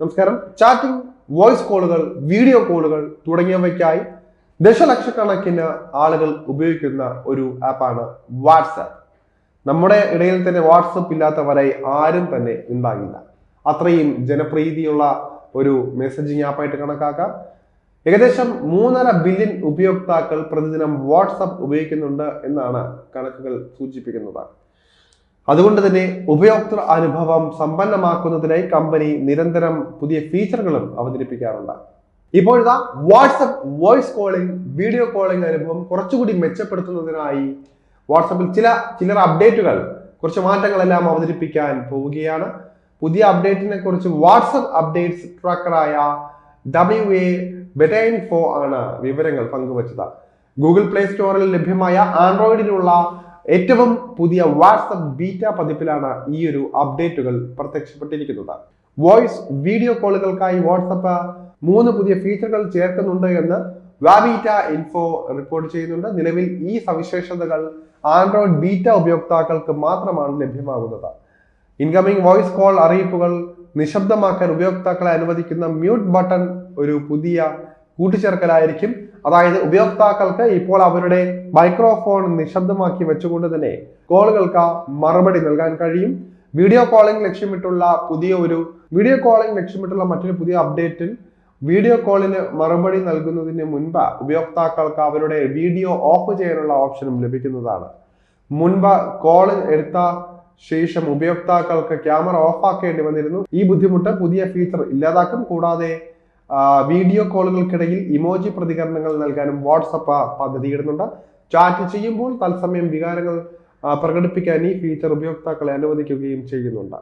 നമസ്കാരം. Chatting voice കോളുകൾ video കോളുകൾ തുടങ്ങിയവയ്ക്കായി ദശലക്ഷക്കണക്കിന് ആളുകൾ ഉപയോഗിക്കുന്ന ഒരു ആപ്പാണ് വാട്സാപ്പ്. നമ്മുടെ ഇടയിൽ തന്നെ വാട്സപ്പ് ഇല്ലാത്തവരായി ആരും തന്നെ ഉണ്ടാകില്ല അത്രയും ജനപ്രീതിയുള്ള ഒരു മെസ്സേജിങ് ആപ്പായിട്ട് കണക്കാക്കാം. ഏകദേശം മൂന്നര ബില്യൺ ഉപയോക്താക്കൾ പ്രതിദിനം വാട്സപ്പ് ഉപയോഗിക്കുന്നുണ്ട് എന്നാണ് കണക്കുകൾ സൂചിപ്പിക്കുന്നത്. അതുകൊണ്ട് തന്നെ ഉപയോക്തൃ അനുഭവം സമ്പന്നമാക്കുന്നതിനായി കമ്പനി നിരന്തരം പുതിയ ഫീച്ചറുകളും അവതരിപ്പിക്കാറുണ്ട്. ഇപ്പോഴത്തെ WhatsApp voice calling video calling അനുഭവം കുറച്ചുകൂടി മെച്ചപ്പെടുത്തുന്നതിനായി വാട്സപ്പിൽ ചില ചിലർ അപ്ഡേറ്റുകൾ കുറച്ച് മാറ്റങ്ങളെല്ലാം അവതരിപ്പിക്കാൻ പോവുകയാണ്. പുതിയ അപ്ഡേറ്റിനെ കുറിച്ച് വാട്സപ്പ് അപ്ഡേറ്റ്സ് ട്രാക്കറായ ഡബ്ല്യു എ ബെറ്റൈൻ ഫോ ആണ് വിവരങ്ങൾ പങ്കുവച്ചത്. ഗൂഗിൾ പ്ലേ സ്റ്റോറിൽ ലഭ്യമായ ആൻഡ്രോയിഡിനുള്ള ഏറ്റവും പുതിയ വാട്സപ്പ് ബീറ്റ പതിപ്പിലാണ് ഈ ഒരു അപ്ഡേറ്റുകൾ പ്രത്യക്ഷപ്പെട്ടിരിക്കുന്നത്. വോയിസ് വീഡിയോ കോളുകൾക്കായി വാട്സപ്പ് മൂന്ന് പുതിയ ഫീച്ചറുകൾ ചേർക്കുന്നുണ്ട് എന്ന് വാബീറ്റ ഇൻഫോ റിപ്പോർട്ട് ചെയ്യുന്നുണ്ട്. നിലവിൽ ഈ സവിശേഷതകൾ ആൻഡ്രോയിഡ് ബീറ്റ ഉപയോക്താക്കൾക്ക് മാത്രമാണ് ലഭ്യമാകുന്നത്. ഇൻകമിംഗ് വോയിസ് കോൾ അറിയിപ്പുകൾ നിശബ്ദമാക്കാൻ ഉപയോക്താക്കളെ അനുവദിക്കുന്ന മ്യൂട്ട് ബട്ടൺ ഒരു പുതിയ കൂട്ടിച്ചേർക്കലായിരിക്കും. അതായത് ഉപയോക്താക്കൾക്ക് ഇപ്പോൾ അവരുടെ മൈക്രോഫോൺ നിശബ്ദമാക്കി വെച്ചുകൊണ്ട് തന്നെ കോളുകൾക്ക് മറുപടി നൽകാൻ കഴിയും. വീഡിയോ കോളിംഗ് ലക്ഷ്യമിട്ടുള്ള പുതിയ ഒരു വീഡിയോ കോളിംഗ് ലക്ഷ്യമിട്ടുള്ള മറ്റൊരു പുതിയ അപ്ഡേറ്റിൽ വീഡിയോ കോളിന് മറുപടി നൽകുന്നതിന് മുൻപ് ഉപയോക്താക്കൾക്ക് അവരുടെ വീഡിയോ ഓഫ് ചെയ്യാനുള്ള ഓപ്ഷനും ലഭിക്കുന്നതാണ്. മുൻപ് കോൾ എടുത്ത ശേഷം ഉപയോക്താക്കൾക്ക് ക്യാമറ ഓഫാക്കേണ്ടി വന്നിരുന്നു. ഈ ബുദ്ധിമുട്ട് പുതിയ ഫീച്ചർ ഇല്ലാതാക്കും. കൂടാതെ വീഡിയോ കോളുകൾക്കിടയിൽ ഇമോജി പ്രതികരണങ്ങൾ നൽകാനും വാട്സപ്പ് പദ്ധതിയിടുന്നുണ്ട്. ചാറ്റ് ചെയ്യുമ്പോൾ തത്സമയം വികാരങ്ങൾ പ്രകടിപ്പിക്കാൻ ഈ ഫീച്ചർ ഉപയോക്താക്കളെ അനുവദിക്കുകയും ചെയ്യുന്നുണ്ട്.